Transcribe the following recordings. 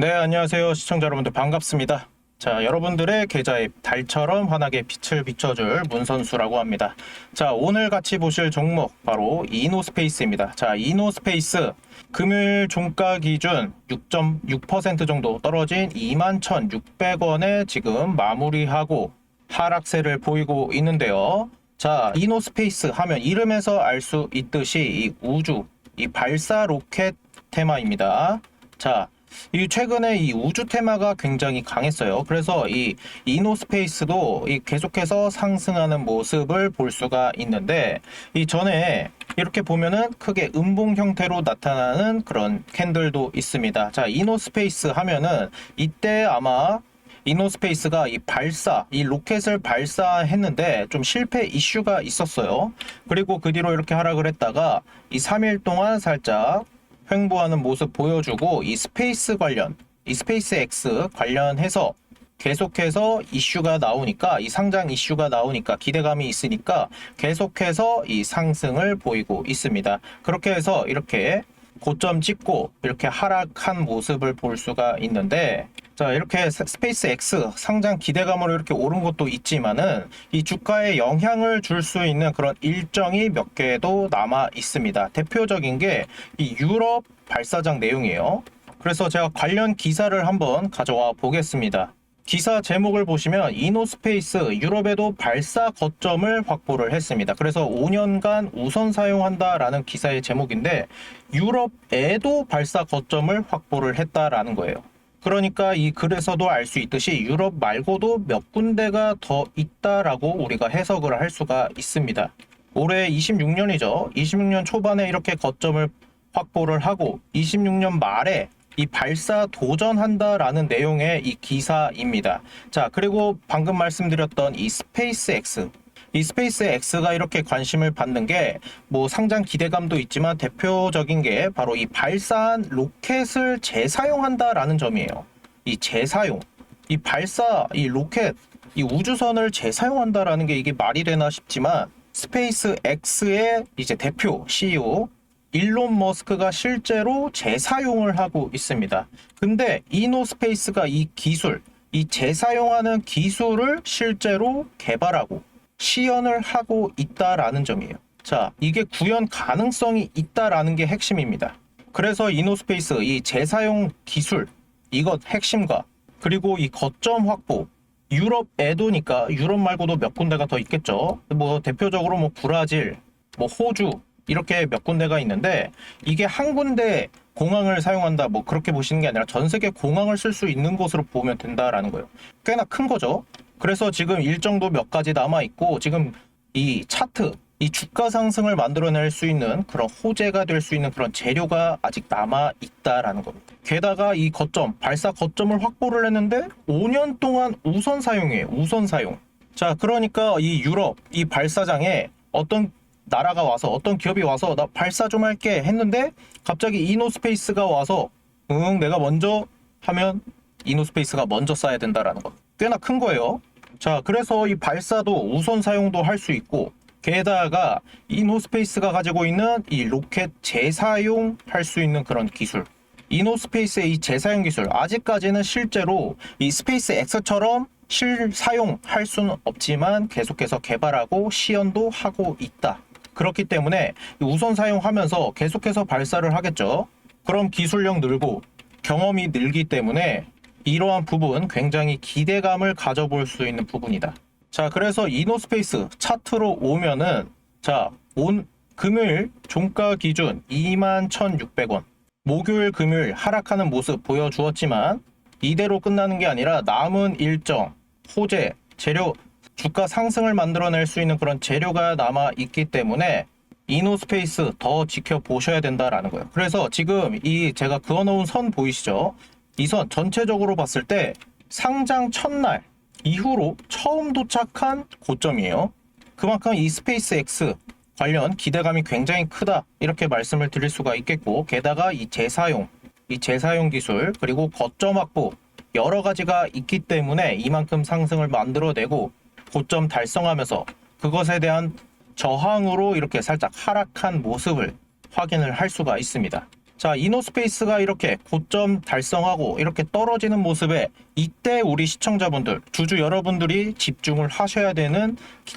네, 안녕하세요. 시청자 여러분들 반갑습니다. 자, 여러분들의 계좌에 달처럼 환하게 빛을 비춰줄 문선수라고 합니다. 자, 오늘 같이 보실 종목 바로 이노스페이스입니다. 자, 이노스페이스 금일 종가 기준 6.6% 정도 떨어진 21,600원에 지금 마무리하고 하락세를 보이고 있는데요. 자, 이노스페이스 하면 이름에서 알 수 있듯이 이 우주, 이 발사 로켓 테마입니다. 자, 이 최근에 이 우주 테마가 굉장히 강했어요. 그래서 이 이노스페이스도 이 계속해서 상승하는 모습을 볼 수가 있는데 이 전에 이렇게 보면은 크게 음봉 형태로 나타나는 그런 캔들도 있습니다. 자, 이노스페이스 하면은 이때 아마 이노스페이스가 이 발사, 이 로켓을 발사했는데 좀 실패 이슈가 있었어요. 그리고 그 뒤로 이렇게 하락을 했다가 이 3일 동안 살짝 횡보하는 모습 보여주고 이 스페이스 관련, 이 스페이스 X 관련해서 계속해서 이슈가 나오니까 이 상장 이슈가 나오니까 기대감이 있으니까 계속해서 이 상승을 보이고 있습니다. 그렇게 해서 이렇게 고점 찍고 이렇게 하락한 모습을 볼 수가 있는데 자 이렇게 스- 스페이스 X 상장 기대감으로 이렇게 오른 것도 있지만은 이 주가에 영향을 줄 수 있는 그런 일정이 몇 개도 남아 있습니다. 대표적인 게 이 유럽 발사장 내용이에요. 그래서 제가 관련 기사를 한번 가져와 보겠습니다. 기사 제목을 보시면 이노스페이스 유럽에도 발사 거점을 확보를 했습니다. 그래서 5년간 우선 사용한다라는 기사의 제목인데 유럽에도 발사 거점을 확보를 했다라는 거예요. 그러니까 이 글에서도 알 수 있듯이 유럽 말고도 몇 군데가 더 있다라고 우리가 해석을 할 수가 있습니다. 올해 26년이죠. 26년 초반에 이렇게 거점을 확보를 하고 26년 말에 이 발사 도전한다라는 내용의 이 기사입니다. 자, 그리고 방금 말씀드렸던 이 스페이스 X. 이 스페이스 X가 이렇게 관심을 받는 게 뭐 상장 기대감도 있지만 대표적인 게 바로 이 발사한 로켓을 재사용한다라는 점이에요. 이 재사용. 이 발사, 이 로켓, 이 우주선을 재사용한다라는 게 이게 말이 되나 싶지만 스페이스 X의 이제 대표 CEO 일론 머스크가 실제로 재사용을 하고 있습니다. 근데 이노스페이스가 이 기술, 이 재사용하는 기술을 실제로 개발하고 시연을 하고 있다라는 점이에요. 자, 이게 구현 가능성이 있다라는 게 핵심입니다. 그래서 이노스페이스 이 재사용 기술 이것 핵심과 그리고 이 거점 확보 유럽 애도니까 유럽 말고도 몇 군데가 더 있겠죠. 뭐 대표적으로 뭐 브라질, 뭐 호주 이렇게 몇 군데가 있는데 이게 한 군데 공항을 사용한다 뭐 그렇게 보시는 게 아니라 전 세계 공항을 쓸 수 있는 곳으로 보면 된다라는 거예요. 꽤나 큰 거죠. 그래서 지금 일정도 몇 가지 남아 있고 지금 이 차트 이 주가 상승을 만들어낼 수 있는 그런 호재가 될 수 있는 그런 재료가 아직 남아 있다라는 겁니다. 게다가 이 거점 발사 거점을 확보를 했는데 5년 동안 우선 사용이에요. 우선 사용. 자, 그러니까 이 유럽 이 발사장에 어떤 나라가 와서 어떤 기업이 와서 나 발사 좀 할게 했는데 갑자기 이노스페이스가 와서 응 내가 먼저 하면 이노스페이스가 먼저 쏴야 된다라는 거 꽤나 큰 거예요. 자 그래서 이 발사도 우선 사용도 할 수 있고 게다가 이노스페이스가 가지고 있는 이 로켓 재사용 할 수 있는 그런 기술 이노스페이스의 이 재사용 기술 아직까지는 실제로 이 스페이스 X처럼 실사용할 수는 없지만 계속해서 개발하고 시연도 하고 있다. 그렇기 때문에 이 우선 사용하면서 계속해서 발사를 하겠죠. 그럼 기술력 늘고 경험이 늘기 때문에 이러한 부분 굉장히 기대감을 가져볼 수 있는 부분이다. 자, 그래서 이노스페이스 차트로 오면은 자, 온 금요일 종가 기준 21,600원. 목요일 금요일 하락하는 모습 보여주었지만 이대로 끝나는 게 아니라 남은 일정, 호재, 재료, 주가 상승을 만들어낼 수 있는 그런 재료가 남아 있기 때문에 이노스페이스 더 지켜보셔야 된다라는 거예요. 그래서 지금 이 제가 그어놓은 선 보이시죠? 이 선 전체적으로 봤을 때 상장 첫날 이후로 처음 도착한 고점이에요. 그만큼 이 스페이스 X 관련 기대감이 굉장히 크다 이렇게 말씀을 드릴 수가 있겠고 게다가 이 재사용 이 재사용 기술 그리고 거점 확보 여러 가지가 있기 때문에 이만큼 상승을 만들어내고 고점 달성하면서 그것에 대한 저항으로 이렇게 살짝 하락한 모습을 확인을 할 수가 있습니다. 자, 이노스페이스가 이렇게 고점 달성하고 이렇게 떨어지는 모습에 이때 우리 시청자분들, 주주 여러분들이 집중을 하셔야 되는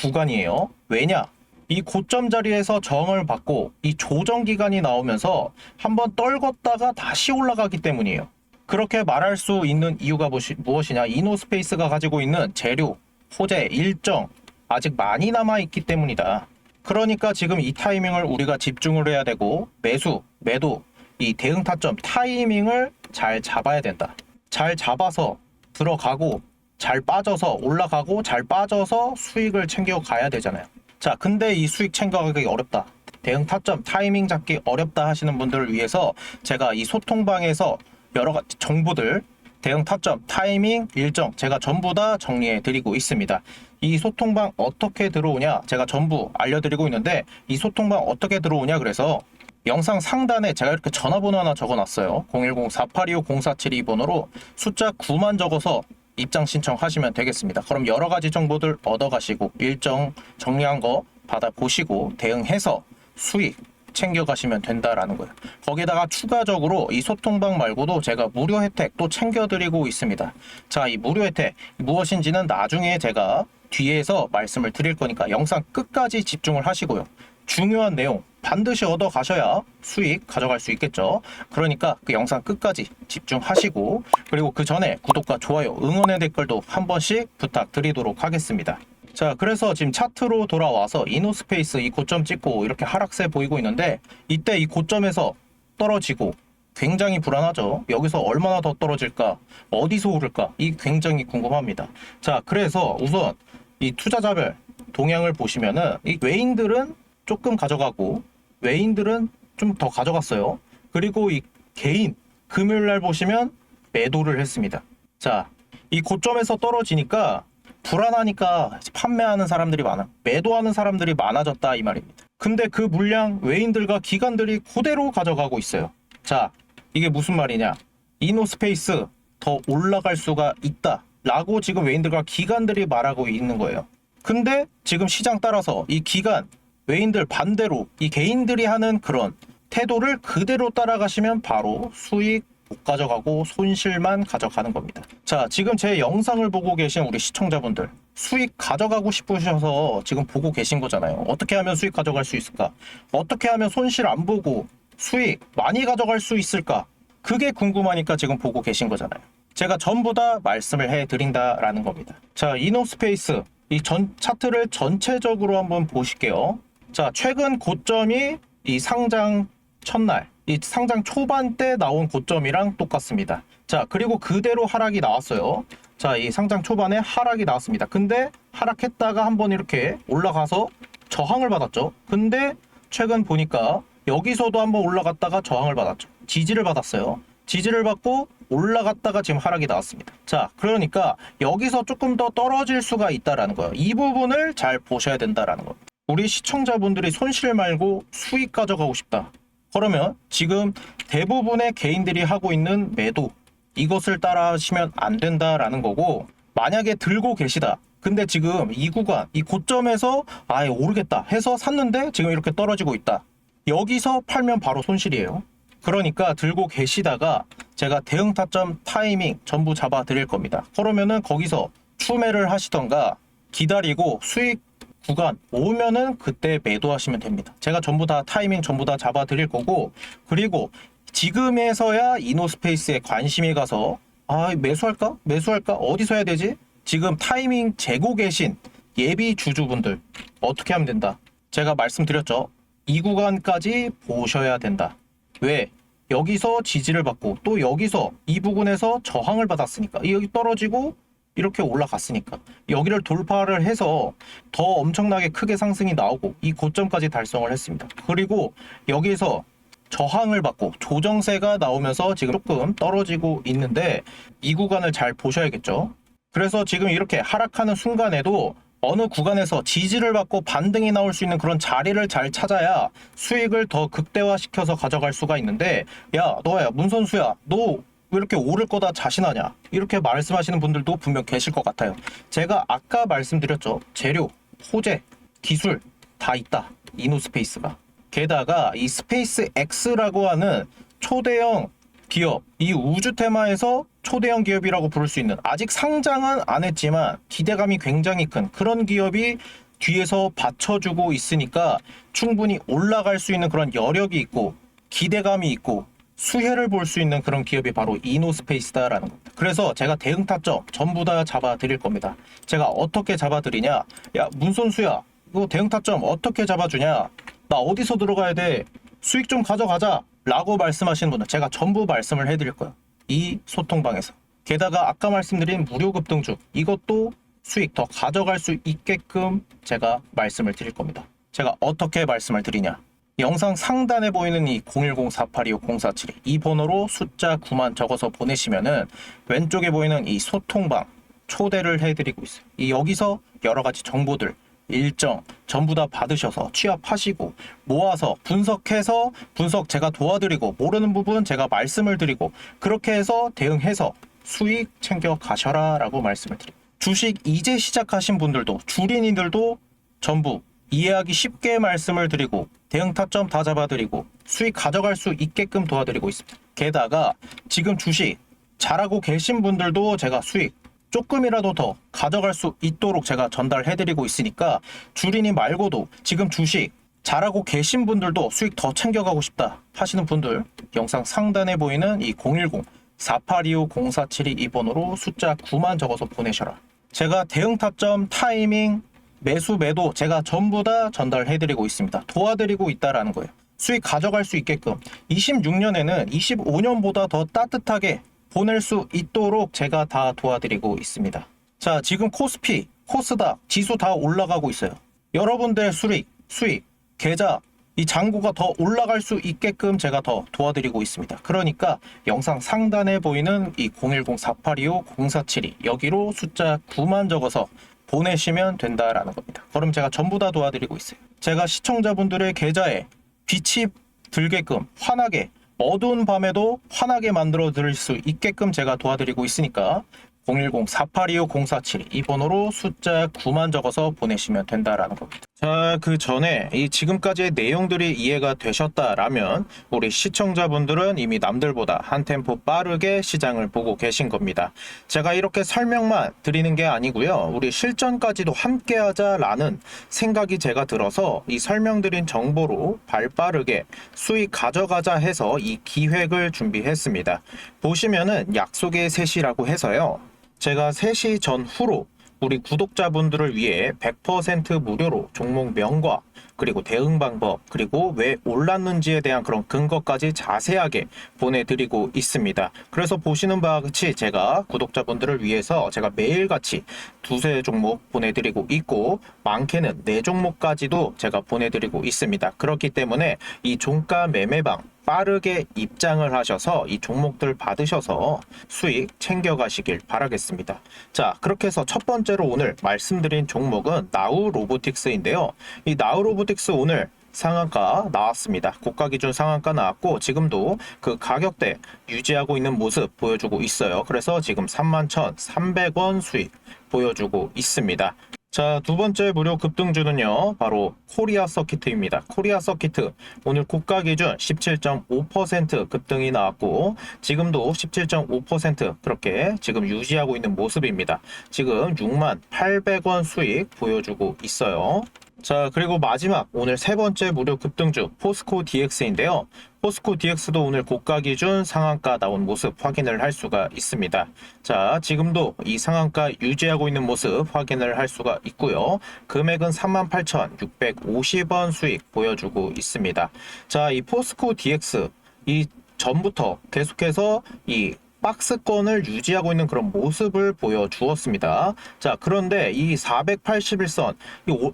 구간이에요. 왜냐? 이 고점 자리에서 저항을 받고 이 조정 기간이 나오면서 한번 떨궜다가 다시 올라가기 때문이에요. 그렇게 말할 수 있는 이유가 무엇이- 무엇이냐? 이노스페이스가 가지고 있는 재료, 호재, 일정 아직 많이 남아 있기 때문이다. 그러니까 지금 이 타이밍을 우리가 집중을 해야 되고 매수, 매도, 이 대응 타점 타이밍을 잘 잡아야 된다. 잘 잡아서 들어가고 잘 빠져서 올라가고 잘 빠져서 수익을 챙겨 가야 되잖아요. 자, 근데 이 수익 챙겨가기 어렵다. 대응 타점 타이밍 잡기 어렵다 하시는 분들을 위해서 제가 이 소통방에서 여러 가지 정보들 대응 타점, 타이밍, 일정 제가 전부 다 정리해 드리고 있습니다. 이 소통방 어떻게 들어오냐 제가 전부 알려드리고 있는데 이 소통방 어떻게 들어오냐 그래서 영상 상단에 제가 이렇게 전화번호 하나 적어놨어요. 010-4825-0472번호로 숫자 9만 적어서 입장 신청하시면 되겠습니다. 그럼 여러 가지 정보들 얻어가시고 일정 정리한 거 받아보시고 대응해서 수익 챙겨가시면 된다라는 거예요. 거기다가 추가적으로 이 소통방 말고도 제가 무료 혜택 또 챙겨드리고 있습니다. 자, 이 무료 혜택 무엇인지는 나중에 제가 뒤에서 말씀을 드릴 거니까 영상 끝까지 집중을 하시고요. 중요한 내용 반드시 얻어 가셔야 수익 가져갈 수 있겠죠. 그러니까 그 영상 끝까지 집중하시고 그리고 그 전에 구독과 좋아요, 응원의 댓글도 한 번씩 부탁드리도록 하겠습니다. 자, 그래서 지금 차트로 돌아와서 이노스페이스 이 고점 찍고 이렇게 하락세 보이고 있는데 이때 이 고점에서 떨어지고 굉장히 불안하죠. 여기서 얼마나 더 떨어질까? 어디서 오를까? 이 굉장히 궁금합니다. 자, 그래서 우선 이 투자자별 동향을 보시면은 이 외인들은 조금 가져가고 외인들은 좀 더 가져갔어요. 그리고 이 개인 금요일 날 보시면 매도를 했습니다. 자, 이 고점에서 떨어지니까 불안하니까 판매하는 사람들이 많아. 매도하는 사람들이 많아졌다 이 말입니다. 근데 그 물량 외인들과 기관들이 그대로 가져가고 있어요. 자, 이게 무슨 말이냐? 이노스페이스 더 올라갈 수가 있다. 라고 지금 외인들과 기관들이 말하고 있는 거예요. 근데 지금 시장 따라서 이 기관, 외인들 반대로 이 개인들이 하는 그런 태도를 그대로 따라가시면 바로 수익 못 가져가고 손실만 가져가는 겁니다. 자, 지금 제 영상을 보고 계신 우리 시청자분들 수익 가져가고 싶으셔서 지금 보고 계신 거잖아요. 어떻게 하면 수익 가져갈 수 있을까? 어떻게 하면 손실 안 보고 수익 많이 가져갈 수 있을까? 그게 궁금하니까 지금 보고 계신 거잖아요. 제가 전부 다 말씀을 해 드린다라는 겁니다. 자, 이노스페이스 이 전 차트를 전체적으로 한번 보실게요. 자, 최근 고점이 이 상장 첫날, 이 상장 초반 때 나온 고점이랑 똑같습니다. 자, 그리고 그대로 하락이 나왔어요. 자, 이 상장 초반에 하락이 나왔습니다. 근데 하락했다가 한번 이렇게 올라가서 저항을 받았죠. 근데 최근 보니까 여기서도 한번 올라갔다가 저항을 받았죠. 지지를 받았어요. 지지를 받고 올라갔다가 지금 하락이 나왔습니다. 자, 그러니까 여기서 조금 더 떨어질 수가 있다라는 거예요. 이 부분을 잘 보셔야 된다라는 겁니다. 우리 시청자분들이 손실 말고 수익 가져가고 싶다. 그러면 지금 대부분의 개인들이 하고 있는 매도 이것을 따라 하시면 안 된다라는 거고 만약에 들고 계시다. 근데 지금 이 구간 이 고점에서 아예 오르겠다 해서 샀는데 지금 이렇게 떨어지고 있다. 여기서 팔면 바로 손실이에요. 그러니까 들고 계시다가 제가 대응 타점 타이밍 전부 잡아 드릴 겁니다. 그러면은 거기서 추매를 하시던가 기다리고 수익 구간 오면은 그때 매도하시면 됩니다. 제가 전부 다 타이밍 전부 다 잡아 드릴 거고 그리고 지금에서야 이노스페이스에 관심이 가서 아 매수할까? 매수할까? 어디서 해야 되지? 지금 타이밍 재고 계신 예비 주주분들 어떻게 하면 된다? 제가 말씀드렸죠. 이 구간까지 보셔야 된다. 왜? 여기서 지지를 받고 또 여기서 이 부분에서 저항을 받았으니까 여기 떨어지고 이렇게 올라갔으니까 여기를 돌파를 해서 더 엄청나게 크게 상승이 나오고 이 고점까지 달성을 했습니다. 그리고 여기서 저항을 받고 조정세가 나오면서 지금 조금 떨어지고 있는데 이 구간을 잘 보셔야겠죠. 그래서 지금 이렇게 하락하는 순간에도 어느 구간에서 지지를 받고 반등이 나올 수 있는 그런 자리를 잘 찾아야 수익을 더 극대화시켜서 가져갈 수가 있는데 야 너야 문선수야 너 왜 이렇게 오를 거다 자신하냐? 이렇게 말씀하시는 분들도 분명 계실 것 같아요. 제가 아까 말씀드렸죠. 재료 호재 기술 다 있다. 이노스페이스가. 게다가 이 스페이스 X라고 하는 초대형 기업, 이 우주 테마에서 초대형 기업이라고 부를 수 있는 아직 상장은 안 했지만 기대감이 굉장히 큰 그런 기업이 뒤에서 받쳐주고 있으니까 충분히 올라갈 수 있는 그런 여력이 있고 기대감이 있고 수혜를 볼 수 있는 그런 기업이 바로 이노스페이스다라는 겁니다. 그래서 제가 대응 타점 전부 다 잡아 드릴 겁니다. 제가 어떻게 잡아 드리냐? 야, 문선수야. 이거 대응 타점 어떻게 잡아 주냐? 나 어디서 들어가야 돼? 수익 좀 가져가자. 라고 말씀하시는 분들 제가 전부 말씀을 해 드릴 거예요. 이 소통방에서. 게다가 아까 말씀드린 무료 급등주 이것도 수익 더 가져갈 수 있게끔 제가 말씀을 드릴 겁니다. 제가 어떻게 말씀을 드리냐? 영상 상단에 보이는 이 010-4825-0472 이 번호로 숫자 9만 적어서 보내시면은 왼쪽에 보이는 이 소통방 초대를 해드리고 있어요. 이 여기서 여러 가지 정보들 일정 전부 다 받으셔서 취합하시고 모아서 분석해서 분석 제가 도와드리고 모르는 부분 제가 말씀을 드리고 그렇게 해서 대응해서 수익 챙겨 가셔라 라고 말씀을 드립니다. 주식 이제 시작하신 분들도 주린이들도 전부 이해하기 쉽게 말씀을 드리고 대응 타점 다 잡아드리고 수익 가져갈 수 있게끔 도와드리고 있습니다. 게다가 지금 주식 잘하고 계신 분들도 제가 수익 조금이라도 더 가져갈 수 있도록 제가 전달해드리고 있으니까 주린이 말고도 지금 주식 잘하고 계신 분들도 수익 더 챙겨가고 싶다 하시는 분들 영상 상단에 보이는 이 010 4825-0472이 번호로 숫자 9만 적어서 보내셔라. 제가 대응 타점, 타이밍, 매수, 매도 제가 전부 다 전달해드리고 있습니다. 도와드리고 있다라는 거예요. 수익 가져갈 수 있게끔 26년에는 25년보다 더 따뜻하게 보낼 수 있도록 제가 다 도와드리고 있습니다. 자, 지금 코스피, 코스닥, 지수 다 올라가고 있어요. 여러분들 수익, 수익, 계좌, 이 잔고가 더 올라갈 수 있게끔 제가 더 도와드리고 있습니다. 그러니까 영상 상단에 보이는 이 010-4825-0472 여기로 숫자 9만 적어서 보내시면 된다라는 겁니다. 그럼 제가 전부 다 도와드리고 있어요. 제가 시청자분들의 계좌에 빛이 들게끔 환하게 어두운 밤에도 환하게 만들어 드릴 수 있게끔 제가 도와드리고 있으니까 010-4825-0472 이 번호로 숫자 9만 적어서 보내시면 된다라는 겁니다. 자, 그 전에 이 지금까지의 내용들이 이해가 되셨다라면 우리 시청자분들은 이미 남들보다 한 템포 빠르게 시장을 보고 계신 겁니다. 제가 이렇게 설명만 드리는 게 아니고요. 우리 실전까지도 함께 하자라는 생각이 제가 들어서 이 설명드린 정보로 발 빠르게 수익 가져가자 해서 이 기획을 준비했습니다. 보시면은 약속의 셋이라고 해서요. 제가 3시 전후로 우리 구독자분들을 위해 100% 무료로 종목 명과 그리고 대응 방법 그리고 왜 올랐는지에 대한 그런 근거까지 자세하게 보내드리고 있습니다. 그래서 보시는 바와 같이 제가 구독자분들을 위해서 제가 매일같이 두세 종목 보내드리고 있고 많게는 네 종목까지도 제가 보내드리고 있습니다. 그렇기 때문에 이 종가 매매방 빠르게 입장을 하셔서 이 종목들 받으셔서 수익 챙겨가시길 바라겠습니다. 자, 그렇게 해서 첫 번째로 오늘 말씀드린 종목은 나우 로보틱스인데요. 이 나우 로보틱스 오늘 상한가 나왔습니다. 고가 기준 상한가 나왔고 지금도 그 가격대 유지하고 있는 모습 보여주고 있어요. 그래서 지금 31,300원 수익 보여주고 있습니다. 자, 두 번째 무료 급등주는요, 바로 코리아 서키트입니다. 코리아 서키트, 오늘 고가 기준 17.5% 급등이 나왔고, 지금도 17.5% 그렇게 지금 유지하고 있는 모습입니다. 지금 6만 800원 수익 보여주고 있어요. 자, 그리고 마지막 오늘 세 번째 무료 급등주 포스코 DX인데요. 포스코 DX도 오늘 고가 기준 상한가 나온 모습 확인을 할 수가 있습니다. 자, 지금도 이 상한가 유지하고 있는 모습 확인을 할 수가 있고요. 금액은 38,650원 수익 보여주고 있습니다. 자, 이 포스코 DX 이 전부터 계속해서 이 박스권을 유지하고 있는 그런 모습을 보여주었습니다. 자, 그런데 이 481선, 이 오-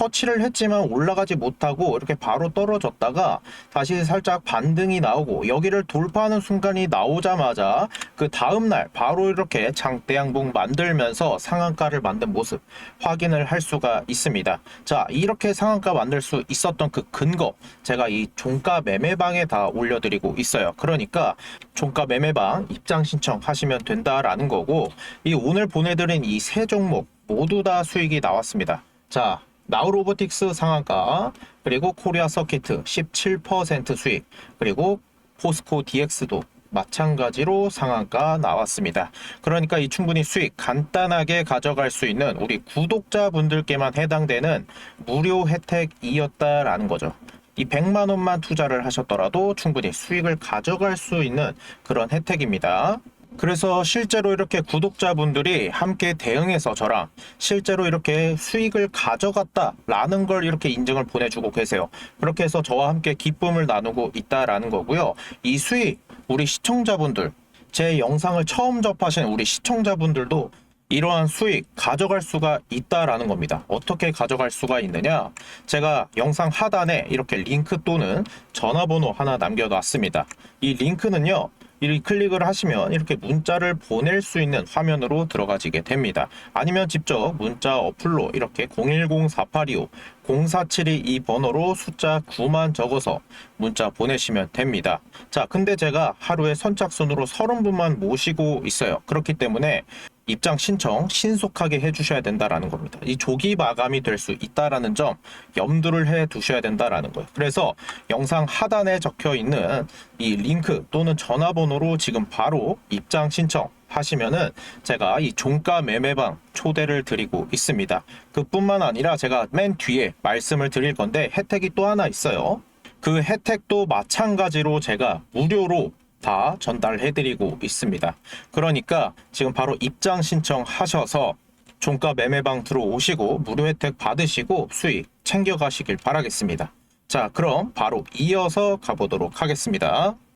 터치를 했지만 올라가지 못하고 이렇게 바로 떨어졌다가 다시 살짝 반등이 나오고 여기를 돌파하는 순간이 나오자마자 그 다음날 바로 이렇게 장대양봉 만들면서 상한가를 만든 모습 확인을 할 수가 있습니다. 자, 이렇게 상한가 만들 수 있었던 그 근거 제가 이 종가 매매방에 다 올려드리고 있어요. 그러니까 종가 매매방 입장 신청하시면 된다라는 거고 이 오늘 보내드린 이 세 종목 모두 다 수익이 나왔습니다. 자, 나우 로보틱스 상한가, 그리고 코리아 서키트 17% 수익, 그리고 포스코 DX도 마찬가지로 상한가 나왔습니다. 그러니까 이 충분히 수익 간단하게 가져갈 수 있는 우리 구독자분들께만 해당되는 무료 혜택이었다라는 거죠. 이 100만 원만 투자를 하셨더라도 충분히 수익을 가져갈 수 있는 그런 혜택입니다. 그래서 실제로 이렇게 구독자분들이 함께 대응해서 저랑 실제로 이렇게 수익을 가져갔다라는 걸 이렇게 인증을 보내주고 계세요. 그렇게 해서 저와 함께 기쁨을 나누고 있다라는 거고요. 이 수익 우리 시청자분들 제 영상을 처음 접하신 우리 시청자분들도 이러한 수익 가져갈 수가 있다라는 겁니다. 어떻게 가져갈 수가 있느냐? 제가 영상 하단에 이렇게 링크 또는 전화번호 하나 남겨놨습니다. 이 링크는요. 이 클릭을 하시면 이렇게 문자를 보낼 수 있는 화면으로 들어가지게 됩니다. 아니면 직접 문자 어플로 이렇게 010-4825-0472이 번호로 숫자 9만 적어서 문자 보내시면 됩니다. 자, 근데 제가 하루에 선착순으로 30분만 모시고 있어요. 그렇기 때문에 입장 신청 신속하게 해주셔야 된다라는 겁니다. 이 조기 마감이 될 수 있다라는 점 염두를 해 두셔야 된다라는 거예요. 그래서 영상 하단에 적혀 있는 이 링크 또는 전화번호로 지금 바로 입장 신청 하시면은 제가 이 종가 매매방 초대를 드리고 있습니다. 그뿐만 아니라 제가 맨 뒤에 말씀을 드릴 건데 혜택이 또 하나 있어요. 그 혜택도 마찬가지로 제가 무료로 다 전달해드리고 있습니다. 그러니까 지금 바로 입장 신청하셔서 종가 매매방 들어오시고 무료 혜택 받으시고 수익 챙겨가시길 바라겠습니다. 자, 그럼 바로 이어서 가보도록 하겠습니다.